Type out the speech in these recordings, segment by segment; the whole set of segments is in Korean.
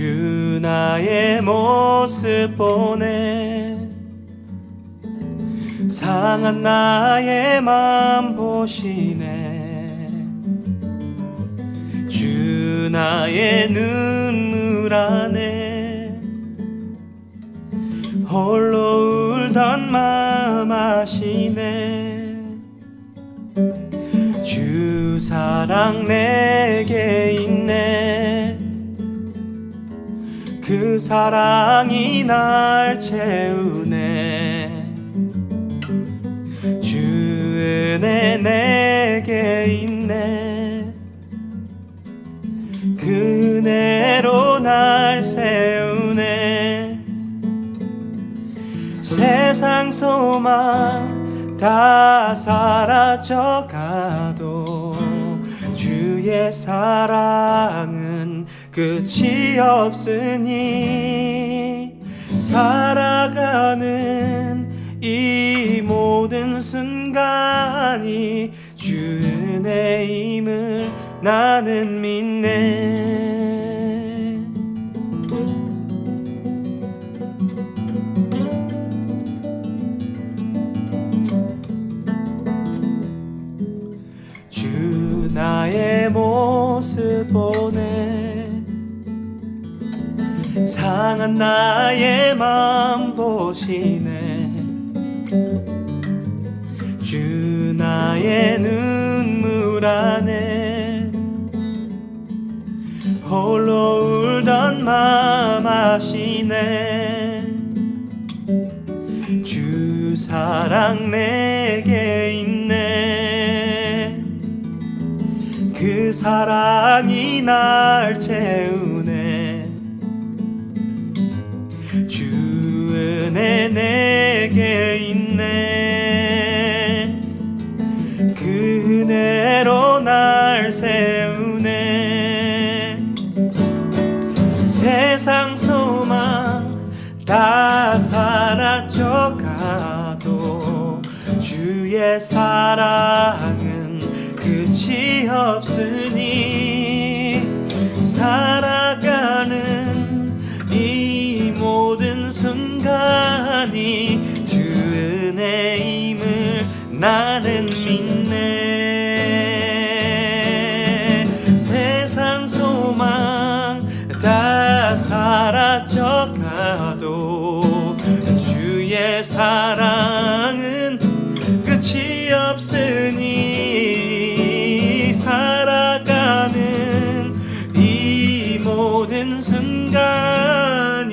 주 나의 모습 보네 상한 나의 맘 보시네. 주 나의 눈물 안에 홀로 울던 마음 아시네. 주 사랑 내게 있네 그 사랑이 날 채우네. 주 은혜 내게 있네. 그 은혜로 날 세우네. 세상 소망 다 사라져 가도 주의 사랑은 끝이 없으니 살아가는 이 모든 순간이 주 은혜임을 나는 믿네. 주 나의 모습 보네 상한 나의 맘 보시네. 주 나의 눈물 안에 홀로 울던 맘 아시네. 주 사랑 내게 있네. 그 사랑이 날 채우네 주의 사랑은 끝이 없으니 살아가는 이 모든 순간이 주 은혜임을 나 순간이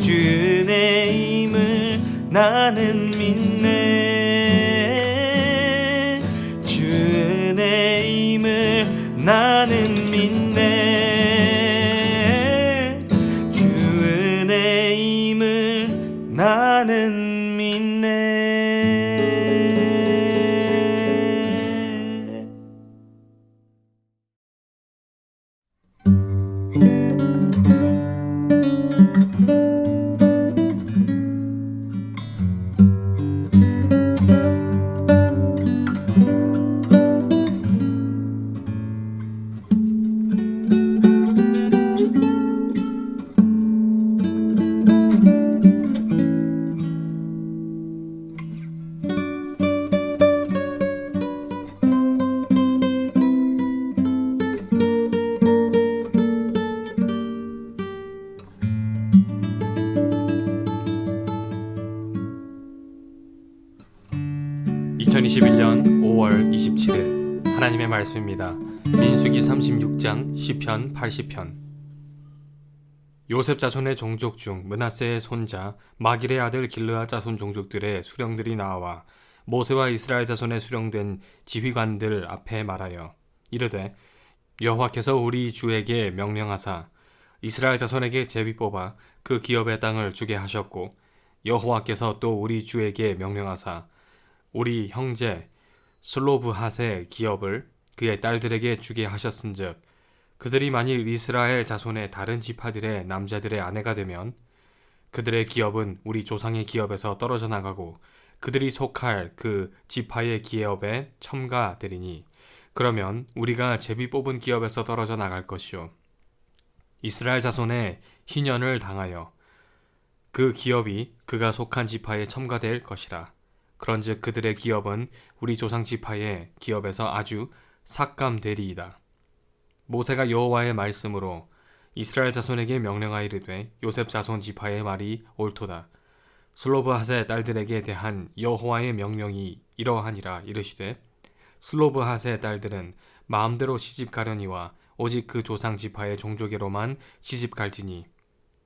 주 은혜임을 나는 믿 하나님의 말씀입니다. 민수기 36장 시편 80편. 요셉 자손의 종족 중 므낫세의 손자 마길의 아들 길르아 자손 종족들의 수령들이 나와 모세와 이스라엘 자손의 수령된 지휘관들 앞에 말하여 이르되 여호와께서 우리 주에게 명령하사 이스라엘 자손에게 제비 뽑아 그 기업의 땅을 주게 하셨고 여호와께서 또 우리 주에게 명령하사 우리 형제 슬로브핫의 기업을 그의 딸들에게 주게 하셨은즉 그들이 만일 이스라엘 자손의 다른 지파들의 남자들의 아내가 되면 그들의 기업은 우리 조상의 기업에서 떨어져 나가고 그들이 속할 그 지파의 기업에 첨가되리니 그러면 우리가 제비 뽑은 기업에서 떨어져 나갈 것이요 이스라엘 자손의 희년을 당하여 그 기업이 그가 속한 지파에 첨가될 것이라. 그런즉 그들의 기업은 우리 조상 지파의 기업에서 아주 삭감되리이다. 모세가 여호와의 말씀으로 이스라엘 자손에게 명령하이르되 요셉 자손 지파의 말이 옳도다. 슬로브핫의 딸들에게 대한 여호와의 명령이 이러하니라 이르시되 슬로브핫의 딸들은 마음대로 시집 가려니와 오직 그 조상 지파의 종족에로만 시집 갈지니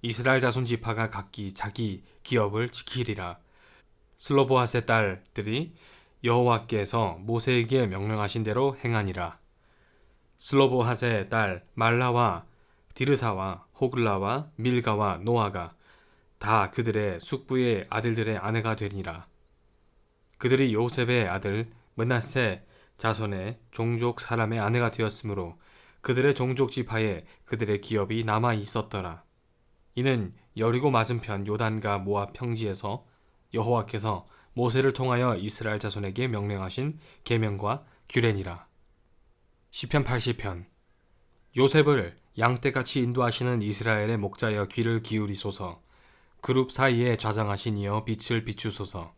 이스라엘 자손 지파가 각기 자기 기업을 지키리라. 슬로보핫의 딸들이 여호와께서 모세에게 명령하신 대로 행하니라. 슬로보핫의 딸 말라와 디르사와 호글라와 밀가와 노아가 다 그들의 숙부의 아들들의 아내가 되니라. 그들이 요셉의 아들 문하세 자손의 종족 사람의 아내가 되었으므로 그들의 종족 지파에 그들의 기업이 남아 있었더라. 이는 여리고 맞은편 요단과 모압 평지에서 여호와께서 모세를 통하여 이스라엘 자손에게 명령하신 계명과 규례니라. 시편 80편. 요셉을 양떼같이 인도하시는 이스라엘의 목자여 귀를 기울이소서. 그룹 사이에 좌장하신 이여 빛을 비추소서.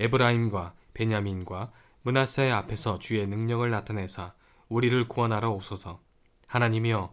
에브라임과 베냐민과 문하세 앞에서 주의 능력을 나타내사 우리를 구원하러 오소서. 하나님이여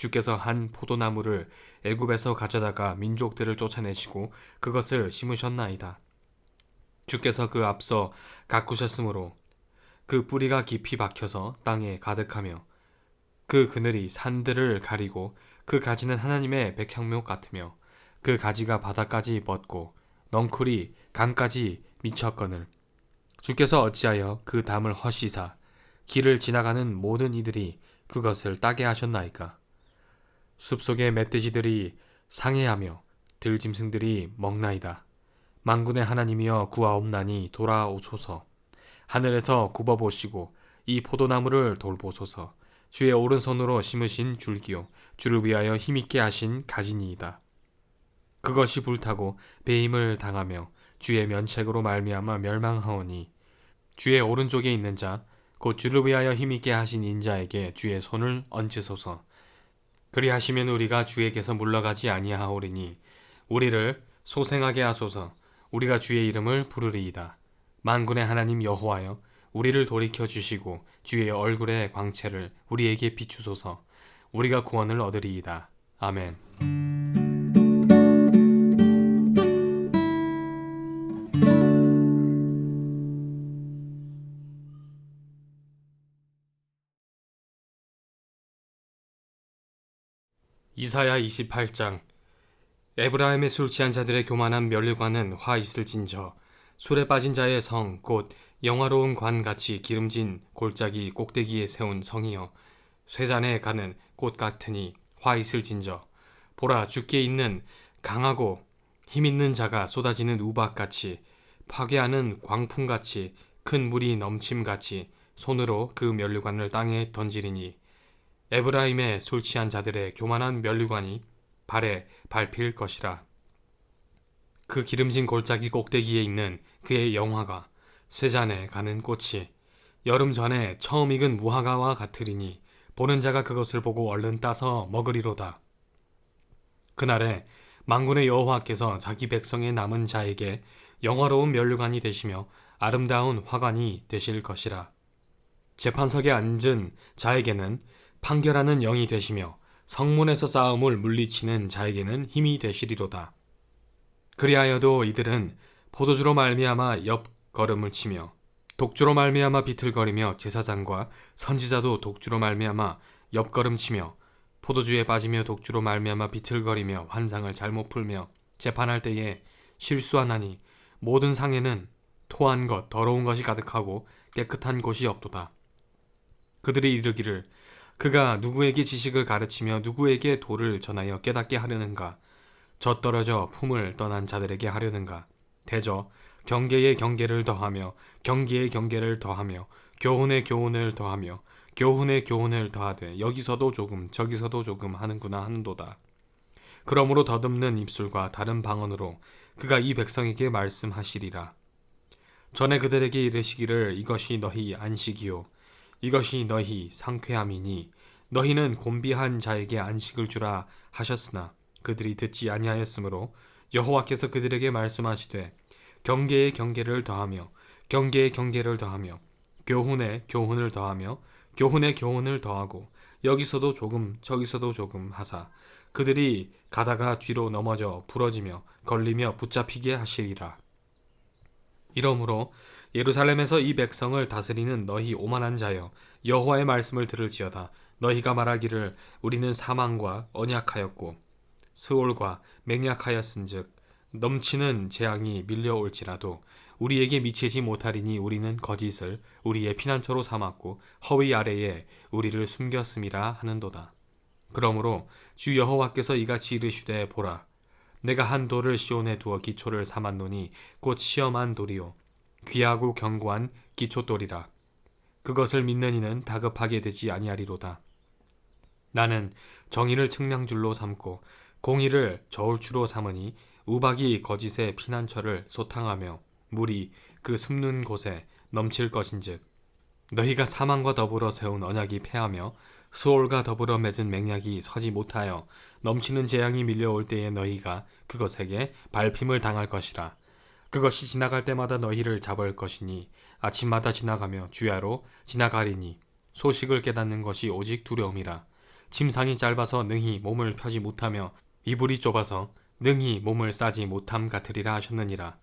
주께서 한 포도나무를 애굽에서 가져다가 민족들을 쫓아내시고 그것을 심으셨나이다. 주께서 그 앞서 가꾸셨으므로 그 뿌리가 깊이 박혀서 땅에 가득하며 그 그늘이 산들을 가리고 그 가지는 하나님의 백향목 같으며 그 가지가 바다까지 뻗고 넝쿨이 강까지 미쳤거늘 주께서 어찌하여 그 담을 허시사 길을 지나가는 모든 이들이 그것을 따게 하셨나이까 숲속의 멧돼지들이 상해하며 들짐승들이 먹나이다. 만군의 하나님이여 구하옵나니 돌아오소서. 하늘에서 굽어보시고 이 포도나무를 돌보소서. 주의 오른손으로 심으신 줄기요. 주를 위하여 힘있게 하신 가지니이다. 그것이 불타고 배임을 당하며 주의 면책으로 말미암아 멸망하오니 주의 오른쪽에 있는 자 곧 주를 위하여 힘있게 하신 인자에게 주의 손을 얹으소서 그리하시면 우리가 주에게서 물러가지 아니하오리니 우리를 소생하게 하소서. 우리가 주의 이름을 부르리이다. 만군의 하나님 여호와여 우리를 돌이켜 주시고 주의 얼굴의 광채를 우리에게 비추소서. 우리가 구원을 얻으리이다. 아멘 이사야 28장. 에브라임의 술 취한 자들의 교만한 멸류관은 화 있을진저. 술에 빠진 자의 성, 곧 영화로운 관같이 기름진 골짜기 꼭대기에 세운 성이여. 쇠잔에 가는 꽃 같으니 화 있을진저. 보라 죽게 있는 강하고 힘 있는 자가 쏟아지는 우박같이 파괴하는 광풍같이 큰 물이 넘침같이 손으로 그 멸류관을 땅에 던지리니 에브라임의 술 취한 자들의 교만한 멸류관이 발에 밟힐 것이라 그 기름진 골짜기 꼭대기에 있는 그의 영화가 쇠잔에 가는 꽃이 여름 전에 처음 익은 무화과와 같으리니 보는 자가 그것을 보고 얼른 따서 먹으리로다. 그날에 망군의 여호와께서 자기 백성의 남은 자에게 영화로운 멸류관이 되시며 아름다운 화관이 되실 것이라. 재판석에 앉은 자에게는 판결하는 영이 되시며 성문에서 싸움을 물리치는 자에게는 힘이 되시리로다. 그리하여도 이들은 포도주로 말미암아 옆 걸음을 치며 독주로 말미암아 비틀거리며 제사장과 선지자도 독주로 말미암아 옆 걸음 치며 포도주에 빠지며 독주로 말미암아 비틀거리며 환상을 잘못 풀며 재판할 때에 실수하나니 모든 상에는 토한 것 더러운 것이 가득하고 깨끗한 곳이 없도다. 그들이 이르기를 그가 누구에게 지식을 가르치며 누구에게 도를 전하여 깨닫게 하려는가 저 떨어져 품을 떠난 자들에게 하려는가 대저 경계의 경계를 더하며 경계의 경계를 더하며 교훈의 교훈을 더하며 교훈의 교훈을 더하되 여기서도 조금 저기서도 조금 하는구나 하는도다. 그러므로 더듬는 입술과 다른 방언으로 그가 이 백성에게 말씀하시리라. 전에 그들에게 이르시기를 이것이 너희 안식이요 이것이 너희 상쾌함이니 너희는 곤비한 자에게 안식을 주라 하셨으나 그들이 듣지 아니하였으므로 여호와께서 그들에게 말씀하시되 경계의 경계를 더하며 경계의 경계를 더하며 교훈의 교훈을 더하며 교훈의 교훈을 더하고 여기서도 조금 저기서도 조금 하사 그들이 가다가 뒤로 넘어져 부러지며 걸리며 붙잡히게 하시리라. 이러므로 예루살렘에서 이 백성을 다스리는 너희 오만한 자여 여호와의 말씀을 들을지어다 너희가 말하기를 우리는 사망과 언약하였고 스올과 맹약하였은즉 넘치는 재앙이 밀려올지라도 우리에게 미치지 못하리니 우리는 거짓을 우리의 피난처로 삼았고 허위 아래에 우리를 숨겼음이라 하는도다. 그러므로 주 여호와께서 이같이 이르시되 보라 내가 한 돌을 시온에 두어 기초를 삼았노니 곧 시험한 돌이요 귀하고 견고한 기초돌이라 그것을 믿는 이는 다급하게 되지 아니하리로다. 나는 정의를 측량줄로 삼고 공의를 저울추로 삼으니 우박이 거짓의 피난처를 소탕하며 물이 그 숨는 곳에 넘칠 것인즉 너희가 사망과 더불어 세운 언약이 패하며 수올과 더불어 맺은 맹약이 서지 못하여 넘치는 재앙이 밀려올 때에 너희가 그것에게 밟힘을 당할 것이라 그것이 지나갈 때마다 너희를 잡을 것이니 아침마다 지나가며 주야로 지나가리니 소식을 깨닫는 것이 오직 두려움이라. 침상이 짧아서 능히 몸을 펴지 못하며 이불이 좁아서 능히 몸을 싸지 못함 같으리라 하셨느니라.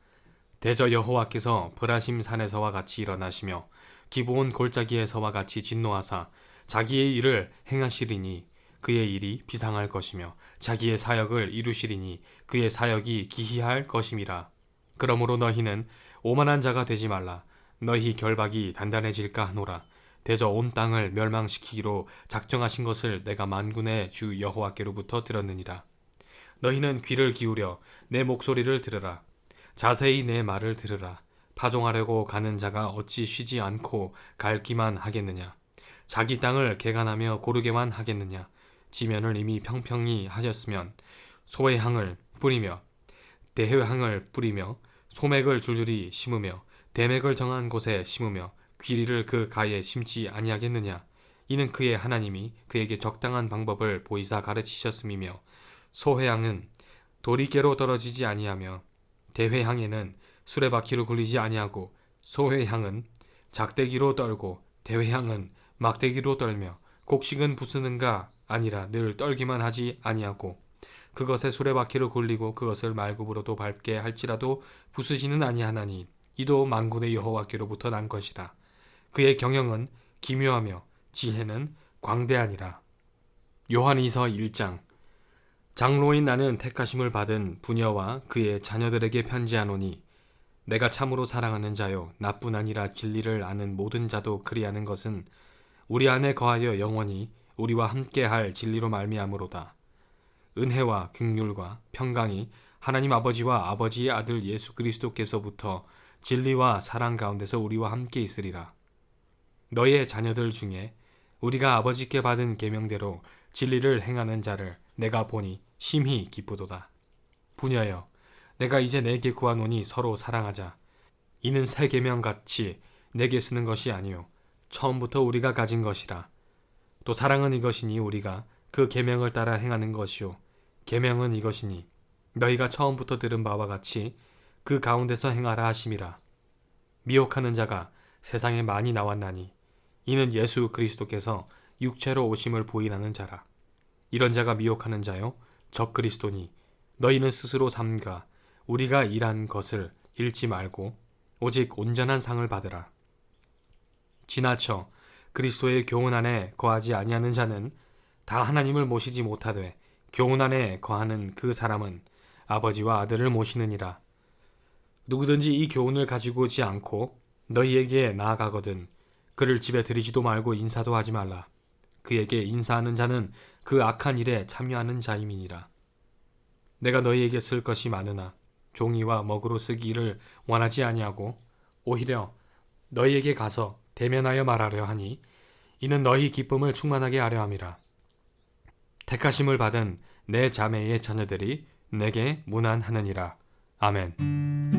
대저 여호와께서 브라심 산에서와 같이 일어나시며 기브온 골짜기에서와 같이 진노하사 자기의 일을 행하시리니 그의 일이 비상할 것이며 자기의 사역을 이루시리니 그의 사역이 기희할 것임이라 그러므로 너희는 오만한 자가 되지 말라. 너희 결박이 단단해질까 하노라. 대저 온 땅을 멸망시키기로 작정하신 것을 내가 만군의 주 여호와께로부터 들었느니라. 너희는 귀를 기울여 내 목소리를 들으라. 자세히 내 말을 들으라. 파종하려고 가는 자가 어찌 쉬지 않고 갈기만 하겠느냐? 자기 땅을 개간하며 고르게만 하겠느냐? 지면을 이미 평평히 하셨으면 소외향을 뿌리며 대회향을 뿌리며 소맥을 줄줄이 심으며 대맥을 정한 곳에 심으며 귀리를 그 가에 심지 아니하겠느냐? 이는 그의 하나님이 그에게 적당한 방법을 보이사 가르치셨음이며 소회향은 도리깨로 떨어지지 아니하며 대회향에는 수레바퀴로 굴리지 아니하고 소회향은 작대기로 떨고 대회향은 막대기로 떨며 곡식은 부수는가 아니라 늘 떨기만 하지 아니하고 그것에 수레바퀴를 굴리고 그것을 말굽으로도 밟게 할지라도 부수지는 아니하나니 이도 만군의 여호와께로부터 난 것이라. 그의 경영은 기묘하며 지혜는 광대하니라. 요한이서 1장. 장로인 나는 택하심을 받은 부녀와 그의 자녀들에게 편지하노니 내가 참으로 사랑하는 자요 나뿐 아니라 진리를 아는 모든 자도 그리하는 것은 우리 안에 거하여 영원히 우리와 함께할 진리로 말미암으로다. 은혜와 긍휼과 평강이 하나님 아버지와 아버지의 아들 예수 그리스도께서부터 진리와 사랑 가운데서 우리와 함께 있으리라. 너의 자녀들 중에 우리가 아버지께 받은 계명대로 진리를 행하는 자를 내가 보니 심히 기쁘도다. 부녀여, 내가 이제 내게 구하노니 서로 사랑하자. 이는 새 계명 같이 내게 쓰는 것이 아니요 처음부터 우리가 가진 것이라. 또 사랑은 이것이니 우리가 그 계명을 따라 행하는 것이요 계명은 이것이니 너희가 처음부터 들은 바와 같이 그 가운데서 행하라 하심이라. 미혹하는 자가 세상에 많이 나왔나니 이는 예수 그리스도께서 육체로 오심을 부인하는 자라. 이런 자가 미혹하는 자요 적 그리스도니 너희는 스스로 삼가 우리가 일한 것을 잃지 말고 오직 온전한 상을 받으라 지나쳐 그리스도의 교훈 안에 거하지 아니하는 자는 다 하나님을 모시지 못하되 교훈 안에 거하는 그 사람은 아버지와 아들을 모시느니라. 누구든지 이 교훈을 가지고 오지 않고 너희에게 나아가거든 그를 집에 들이지도 말고 인사도 하지 말라. 그에게 인사하는 자는 그 악한 일에 참여하는 자임이니라. 내가 너희에게 쓸 것이 많으나 종이와 먹으로 쓰기를 원하지 아니하고 오히려 너희에게 가서 대면하여 말하려 하니 이는 너희 기쁨을 충만하게 하려 함이라 택하심을 받은 내 자매의 자녀들이 내게 문안하느니라. 아멘